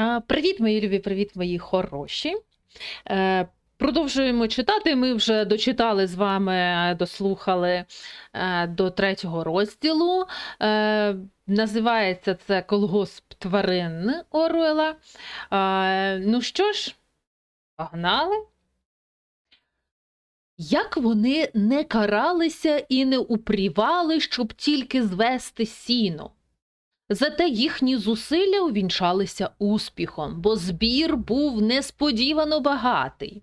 А, Привіт, мої любі, привіт, мої хороші. Е, Продовжуємо читати. Ми вже дочитали з вами, е, дослухали е, до третього розділу. Е, Називається це Колгосп тварин Оруела. Е, Ну що ж, погнали. Як вони не каралися і не упрівали, щоб тільки звести сіно. Зате їхні зусилля увінчалися успіхом, бо збір був несподівано багатий.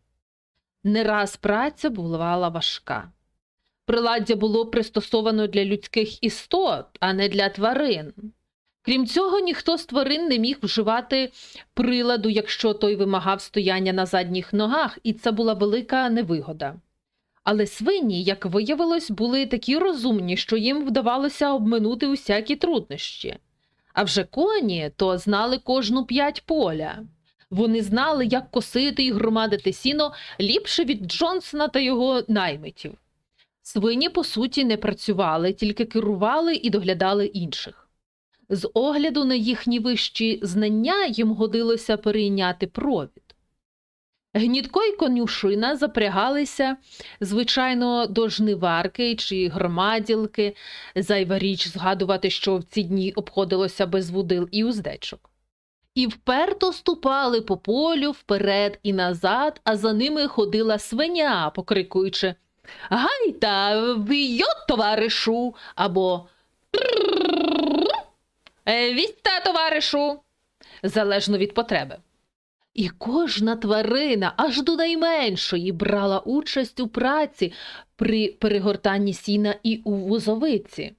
Не раз праця бувала важка. Приладдя було пристосовано для людських істот, а не для тварин. Крім цього, ніхто з тварин не міг вживати приладу, якщо той вимагав стояння на задніх ногах, і це була велика невигода. Але свині, як виявилось, були такі розумні, що їм вдавалося обминути усякі труднощі. А вже коні то знали кожну п'ять поля. Вони знали, як косити і громадити сіно ліпше від Джонсона та його наймитів. Свині, по суті, не працювали, тільки керували і доглядали інших. З огляду на їхні вищі знання їм годилося перейняти провід. Гнітко й конюшина запрягалися, звичайно, до жниварки чи громаділки, зайва річ згадувати, що в ці дні обходилося без вудил і уздечок. І вперто ступали по полю вперед і назад, а за ними ходила свиня, покрикуючи Гайта, війо, товаришу, або «Е, Вістя, товаришу, залежно від потреби. І кожна тварина, аж до найменшої, брала участь у праці при перегортанні сіна і у вузовиці.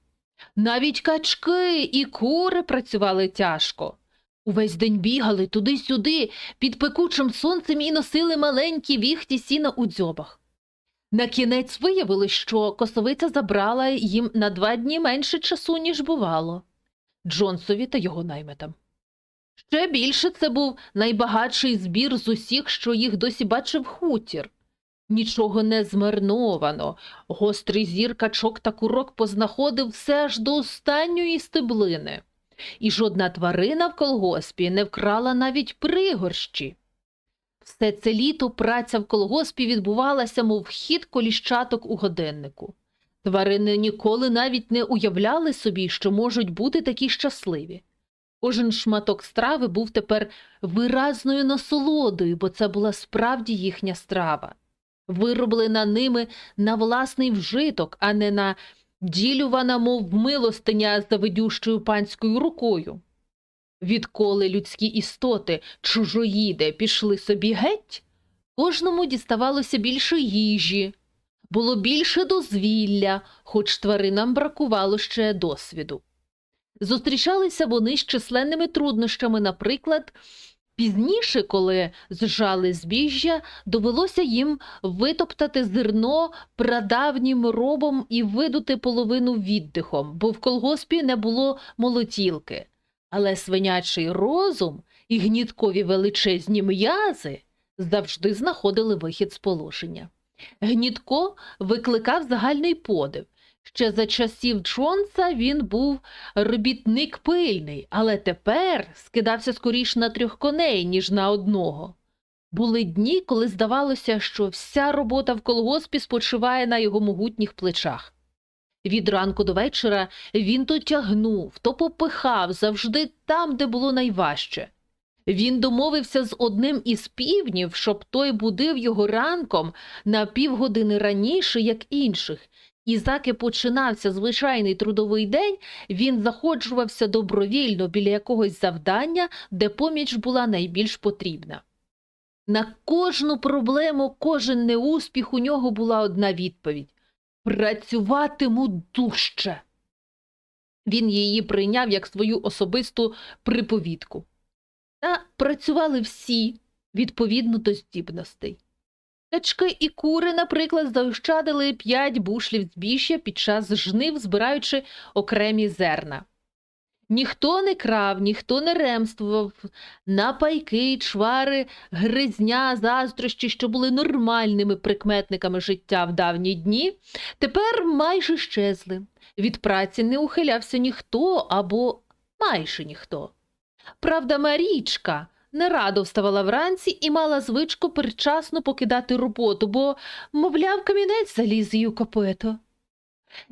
Навіть качки і кури працювали тяжко. Увесь день бігали туди-сюди, під пекучим сонцем і носили маленькі віхті сіна у дзьобах. На кінець виявилось, що косовиця забрала їм на два дні менше часу, ніж бувало Джонсові та його наймитам. Ще більше це був найбагатший збір з усіх, що їх досі бачив хутір. Нічого не змарновано. Гострий зір качок та курок познаходив все аж до останньої стеблини. І жодна тварина в колгоспі не вкрала навіть пригорщі. Все це літо праця в колгоспі відбувалася, мов хід коліщаток у годиннику. Тварини ніколи навіть не уявляли собі, що можуть бути такі щасливі. Кожен шматок страви був тепер виразною насолодою, бо це була справді їхня страва, вироблена ними на власний вжиток, а не на ділювана, мов милостиня за видющою панською рукою. Відколи людські істоти, чужоїди, пішли собі геть, кожному діставалося більше їжі, було більше дозвілля, хоч тваринам бракувало ще досвіду. Зустрічалися вони з численними труднощами, наприклад, пізніше, коли зжали збіжжя, довелося їм витоптати зерно прадавнім робом і видути половину віддихом, бо в колгоспі не було молотілки. Але свинячий розум і гніткові величезні м'язи завжди знаходили вихід з положення. Гнітко викликав загальний подив. Ще за часів Джонса він був робітник пильний, але тепер скидався скоріш на трьох коней, ніж на одного. Були дні, коли здавалося, що вся робота в колгоспі спочиває на його могутніх плечах. Від ранку до вечора він то тягнув, то попихав завжди там, де було найважче. Він домовився з одним із півнів, щоб той будив його ранком на півгодини раніше, як інших, і заки починався звичайний трудовий день, він заходжувався добровільно біля якогось завдання, де поміч була найбільш потрібна. На кожну проблему, кожен неуспіх у нього була одна відповідь працюватиму дужче. Він її прийняв як свою особисту приповідку. Та працювали всі відповідно до здібностей. Качки і кури, наприклад, заощадили п'ять бушлів збіжжя під час жнив, збираючи окремі зерна. Ніхто не крав, ніхто не ремствував, напайки, чвари, гризня, заздрощі, що були нормальними прикметниками життя в давні дні, тепер майже щезли. Від праці не ухилявся ніхто або майже ніхто. Правда, Марічка не радо вставала вранці і мала звичку передчасно покидати роботу, бо, мовляв, камінець заліз у копито.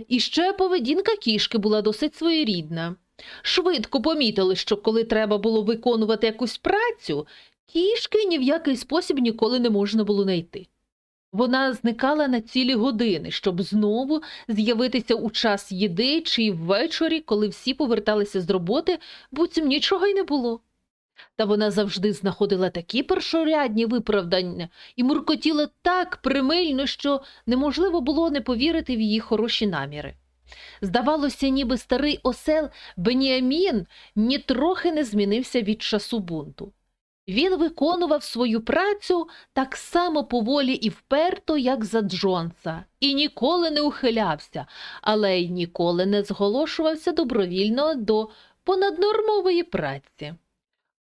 І ще поведінка кішки була досить своєрідна. Швидко помітили, що коли треба було виконувати якусь працю, кішки ні в який спосіб ніколи не можна було знайти. Вона зникала на цілі години, щоб знову з'явитися у час їди чи ввечері, коли всі поверталися з роботи, буцім нічого й не було. Та вона завжди знаходила такі першорядні виправдання і муркотіла так примильно, що неможливо було не повірити в її хороші наміри. Здавалося, ніби старий осел Беніамін нітрохи не змінився від часу бунту. Він виконував свою працю так само поволі і вперто, як за Джонса, і ніколи не ухилявся, але й ніколи не зголошувався добровільно до понаднормової праці.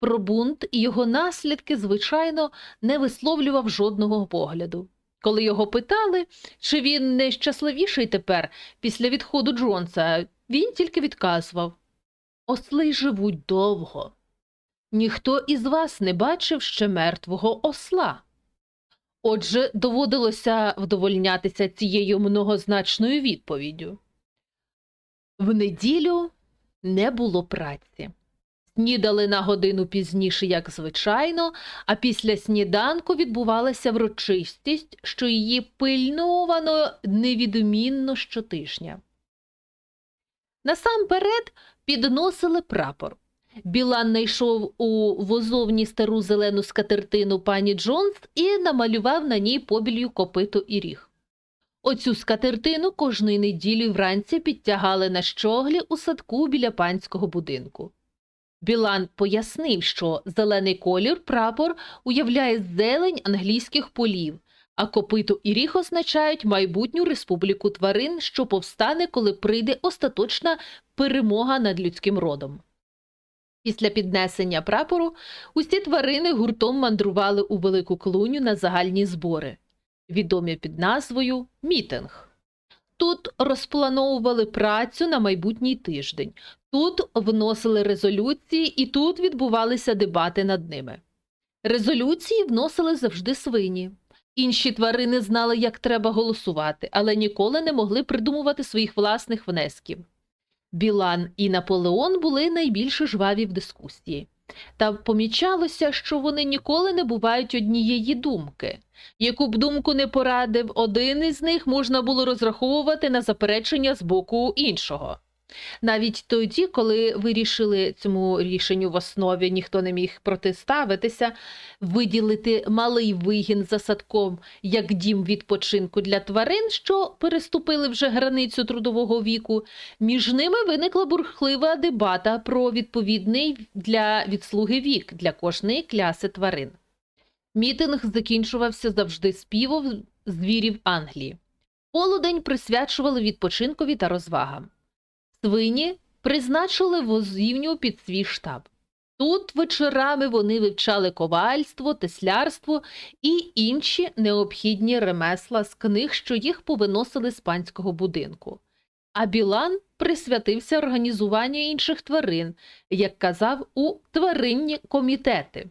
Про бунт і його наслідки, звичайно, не висловлював жодного погляду. Коли його питали, чи він не щасливіший тепер після відходу Джонса, він тільки відказував Осли живуть довго. Ніхто із вас не бачив ще мертвого осла. Отже, доводилося вдовольнятися цією многозначною відповіддю. В неділю не було праці. Снідали на годину пізніше, як звичайно, а після сніданку відбувалася врочистість, що її пильновано невідмінно щотижня. Насамперед підносили прапор. Білан знайшов у возовні стару зелену скатертину пані Джонс і намалював на ній побілью копито і ріг. Оцю скатертину кожної неділі вранці підтягали на щоглі у садку біля панського будинку. Білан пояснив, що зелений колір прапор уявляє зелень англійських полів, а копито і ріг означають майбутню республіку тварин, що повстане, коли прийде остаточна перемога над людським родом. Після піднесення прапору усі тварини гуртом мандрували у велику клуню на загальні збори, відомі під назвою Мітинг. Тут розплановували працю на майбутній тиждень, тут вносили резолюції і тут відбувалися дебати над ними. Резолюції вносили завжди свині. Інші тварини знали, як треба голосувати, але ніколи не могли придумувати своїх власних внесків. Білан і Наполеон були найбільш жваві в дискусії. Та помічалося, що вони ніколи не бувають однієї думки. Яку б думку не порадив один із них, можна було розраховувати на заперечення з боку іншого. Навіть тоді, коли вирішили цьому рішенню в основі, ніхто не міг протиставитися, виділити малий вигін за садком як дім відпочинку для тварин, що переступили вже границю трудового віку, між ними виникла бурхлива дебата про відповідний для відслуги вік для кожної кляси тварин. Мітинг закінчувався завжди співом звірів Англії. Полудень присвячували відпочинкові та розвагам. Свині призначили возівню під свій штаб. Тут вечорами вони вивчали ковальство, теслярство і інші необхідні ремесла з книг, що їх повиносили з панського будинку. А Білан присвятився організуванню інших тварин, як казав, у тваринні комітети.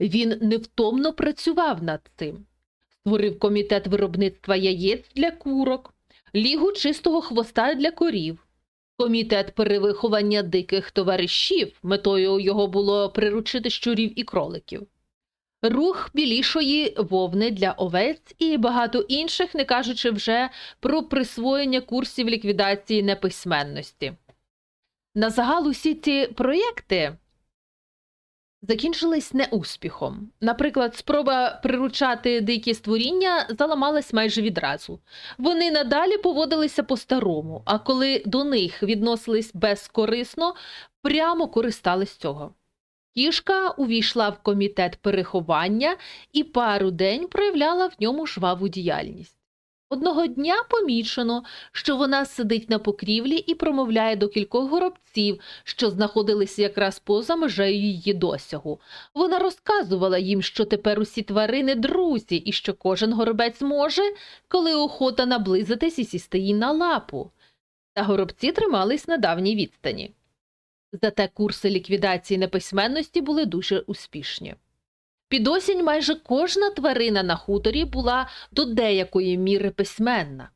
Він невтомно працював над цим. Створив комітет виробництва яєць для курок, лігу чистого хвоста для корів. Комітет перевиховання диких товаришів, метою його було приручити щурів і кроликів, рух білішої вовни для овець і багато інших, не кажучи вже про присвоєння курсів ліквідації неписьменності. На загал усі ці проєкти закінчились неуспіхом. Наприклад, спроба приручати дикі створіння заламалась майже відразу. Вони надалі поводилися по-старому, а коли до них відносились безкорисно, прямо користались цього. Кішка увійшла в комітет переховання і пару день проявляла в ньому жваву діяльність. Одного дня помічено, що вона сидить на покрівлі і промовляє до кількох горобців, що знаходилися якраз поза межею її досягу. Вона розказувала їм, що тепер усі тварини друзі, і що кожен горобець може, коли охота наблизитись і сісти їй на лапу. Та горобці тримались на давній відстані. Зате курси ліквідації неписьменності були дуже успішні. Під осінь майже кожна тварина на хуторі була до деякої міри письменна.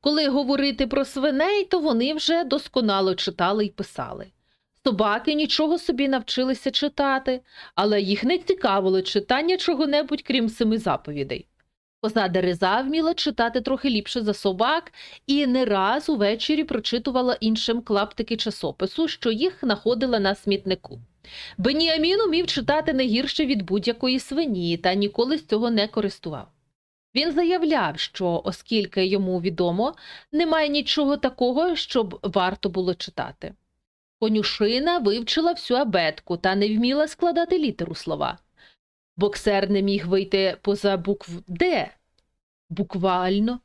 Коли говорити про свиней, то вони вже досконало читали й писали. Собаки нічого собі навчилися читати, але їх не цікавило читання чого-небудь, крім семи заповідей. Коза Дереза вміла читати трохи ліпше за собак і не раз увечері прочитувала іншим клаптики часопису, що їх знаходила на смітнику. Беніамін умів читати не гірше від будь-якої свині та ніколи з цього не користував. Він заявляв, що, оскільки йому відомо, немає нічого такого, щоб варто було читати. Конюшина вивчила всю абетку та не вміла складати літеру слова. Боксер не міг вийти поза букв Д. Буквально.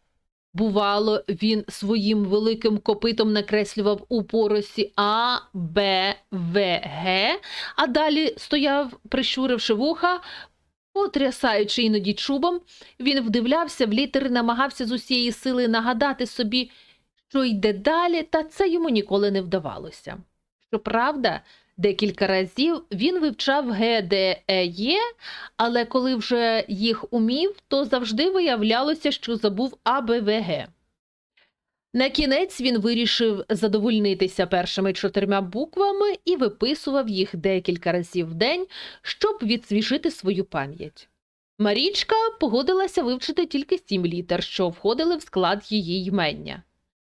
Бувало, він своїм великим копитом накреслював у поросі А, Б, В, Г, а далі стояв, прищуривши вуха, потрясаючи іноді чубом, він вдивлявся в літери, намагався з усієї сили нагадати собі, що йде далі, та це йому ніколи не вдавалося. Щоправда, декілька разів він вивчав Г, Д, Е, Є, але коли вже їх умів, то завжди виявлялося, що забув А, Б, В, Г. На кінець він вирішив задовольнитися першими чотирма буквами і виписував їх декілька разів в день, щоб відсвіжити свою пам'ять. Марічка погодилася вивчити тільки сім літер, що входили в склад її ймення.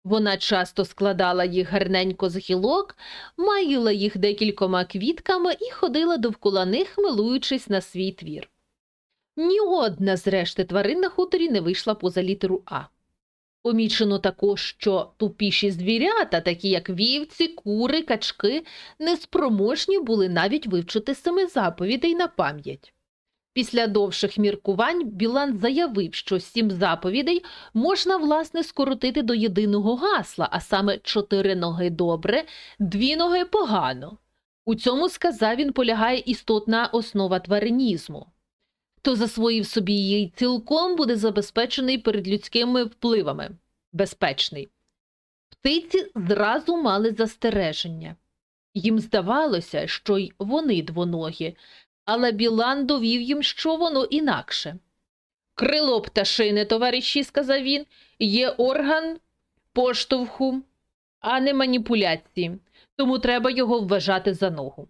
Вона часто складала їх гарненько з гілок, маїла їх декількома квітками і ходила довкола них, милуючись на свій твір. Ні одна з решти тварин на хуторі не вийшла поза літеру А. Помічено також, що тупіші звірята, такі як вівці, кури, качки, неспроможні були навіть вивчити семи заповідей на пам'ять. Після довших міркувань Білан заявив, що сім заповідей можна власне скоротити до єдиного гасла, а саме чотири ноги добре, дві ноги погано. У цьому, сказав він, полягає істотна основа тваринізму. Хто засвоїв собі її цілком буде забезпечений перед людськими впливами. Безпечний. Птиці зразу мали застереження. Їм здавалося, що й вони двоногі, але Білан довів їм, що воно інакше. Крило пташини, товариші, сказав він, є орган поштовху, а не маніпуляції, тому треба його вважати за ногу.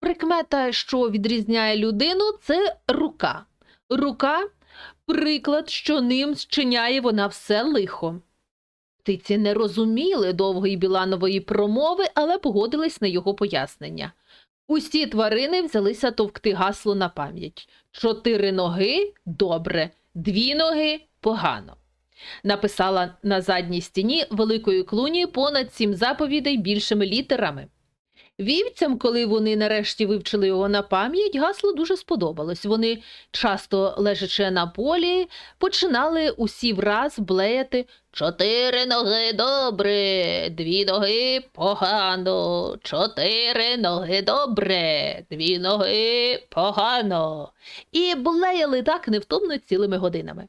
Прикмета, що відрізняє людину, це рука. Рука приклад, що ним зчиняє вона все лихо. Птиці не розуміли довгої Біланової промови, але погодились на його пояснення. Усі тварини взялися товкти гасло на пам'ять. Чотири ноги добре, дві ноги погано. Написала на задній стіні великої клуні понад сім заповідей більшими літерами. Вівцям, коли вони нарешті вивчили його на пам'ять, гасло дуже сподобалось. Вони, часто лежачи на полі, починали усі враз блеяти Чотири ноги добре, дві ноги погано, чотири ноги добре, дві ноги погано. І блеяли так невтомно цілими годинами.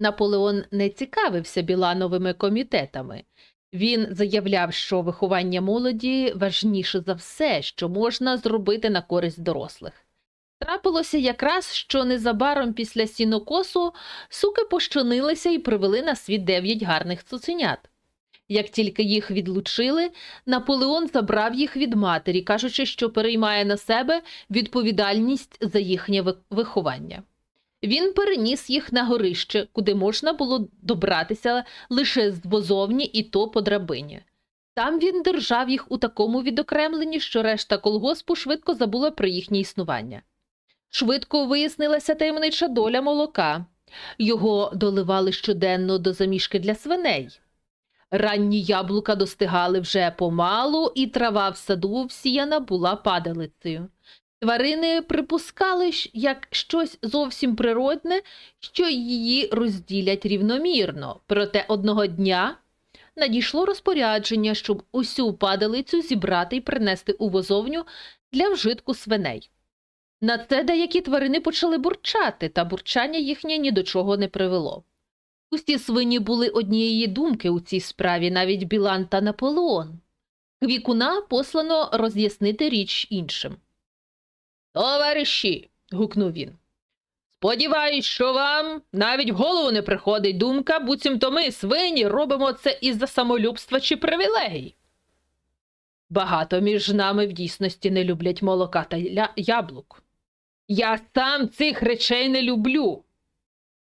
Наполеон не цікавився Білановими комітетами. Він заявляв, що виховання молоді важніше за все, що можна зробити на користь дорослих. Трапилося якраз, що незабаром після сінокосу суки пощонилися і привели на світ дев'ять гарних цуценят. Як тільки їх відлучили, Наполеон забрав їх від матері, кажучи, що переймає на себе відповідальність за їхнє виховання. Він переніс їх на горище, куди можна було добратися лише з возовні і то по драбині. Там він держав їх у такому відокремленні, що решта колгоспу швидко забула про їхнє існування. Швидко вияснилася таємнича доля молока. Його доливали щоденно до замішки для свиней. Ранні яблука достигали вже помалу, і трава в саду всіяна була падалицею. Тварини припускали, як щось зовсім природне, що її розділять рівномірно. Проте одного дня надійшло розпорядження, щоб усю падалицю зібрати і принести у возовню для вжитку свиней. На це деякі тварини почали бурчати, та бурчання їхнє ні до чого не привело. Усі свині були однієї думки у цій справі, навіть Білан та Наполеон. Квікуна послано роз'яснити річ іншим. Товариші. гукнув він. Сподіваюсь, що вам навіть в голову не приходить думка, буцімто ми, свині, робимо це із-за самолюбства чи привілегій. Багато між нами в дійсності не люблять молока та яблук. Я сам цих речей не люблю.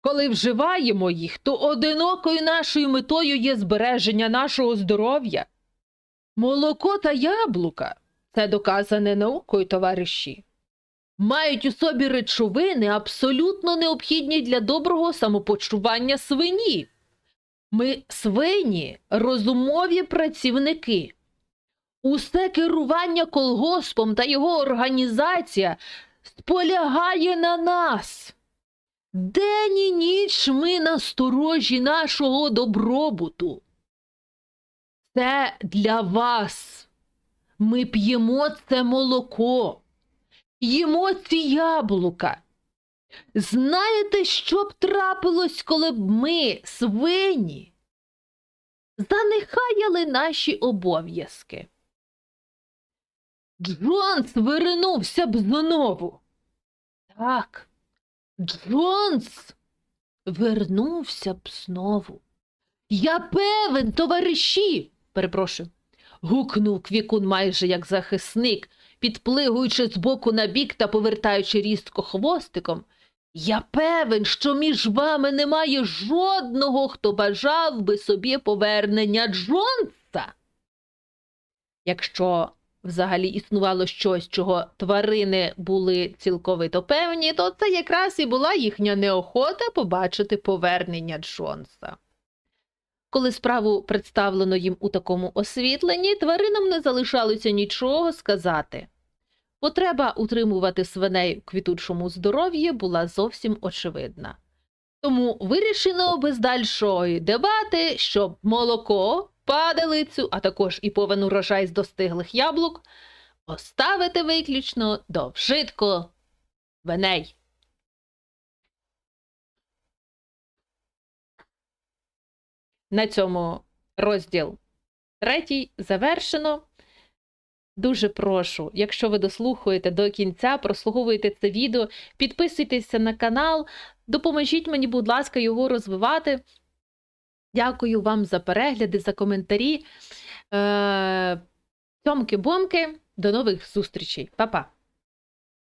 Коли вживаємо їх, то одинокою нашою метою є збереження нашого здоров'я. Молоко та яблука це доказане наукою, товариші. Мають у собі речовини, абсолютно необхідні для доброго самопочування свині. Ми свині, розумові працівники. Усе керування колгоспом та його організація сполягає на нас. День і ніч ми насторожі нашого добробуту. Це для вас. Ми п'ємо це молоко, їмо ці яблука. Знаєте, що б трапилось, коли б ми, свині, занехаяли наші обов'язки? Джонс вернувся б знову. Так, Джонс вернувся б знову. Я певен, товариші, перепрошую, гукнув квікун майже як захисник, підплигуючи з боку на бік та повертаючи різко хвостиком. Я певен, що між вами немає жодного, хто бажав би собі повернення Джонса. Якщо взагалі існувало щось, чого тварини були цілковито певні, то це якраз і була їхня неохота побачити повернення Джонса. Коли справу представлено їм у такому освітленні, тваринам не залишалося нічого сказати. Потреба утримувати свиней у квітучому здоров'ї була зовсім очевидна. Тому вирішено без дальшої дебати, щоб молоко, падалицю, а також і повен урожай з достиглих яблук поставити виключно до вжитку свиней. На цьому розділ третій завершено. Дуже прошу, якщо ви дослухаєте до кінця, прослуговуєте це відео, підписуйтеся на канал, допоможіть мені, будь ласка, його розвивати. Дякую вам за перегляди, за коментарі. Е, Цьомки-бомки. До нових зустрічей. Па-па!